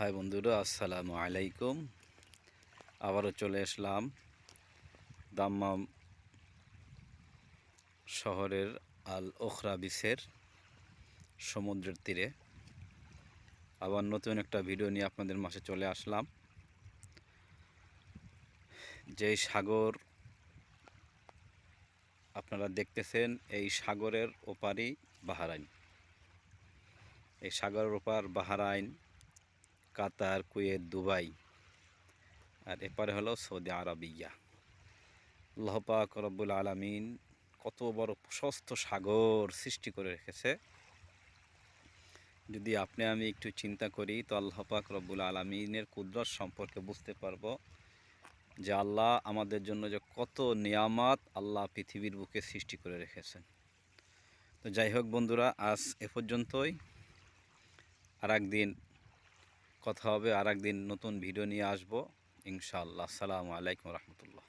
High বন্ধুরা, আসসালামু আলাইকুম। আবারও চলে আসলাম দাম্মাম শহরের আল ওখরা বিচের সমুদ্রের তীরে। আবার নতুন একটা ভিডিও নিয়ে আপনাদের মাঝে চলে আসলাম। যেই সাগর আপনারা দেখতেছেন, এই সাগরের ওপারই বাহারাইন। এই সাগরের ওপার বাহারাইন কাতার, কুয়েত, দুবাই। আর এপারে হলো সৌদি আরবিয়া। আল্লাহ পাক রব্বুল আলমিন কত বড় প্রশস্ত সাগর সৃষ্টি করে রেখেছে। যদি আপনি, আমি একটু চিন্তা করি, তো আল্লাহ পাক রব্বুল আলমিনের কুদরত সম্পর্কে বুঝতে পারব যে আল্লাহ আমাদের জন্য যে কত নিয়ামাত আল্লাহ পৃথিবীর বুকে সৃষ্টি করে রেখেছেন। তো যাই হোক বন্ধুরা, আজ এ পর্যন্তই। আর একদিন কথা হবে আর একদিন নতুন ভিডিও নিয়ে আসব। ইনশাআল্লাহ। আসসালামু আলাইকুম রহমতুল্লাহ।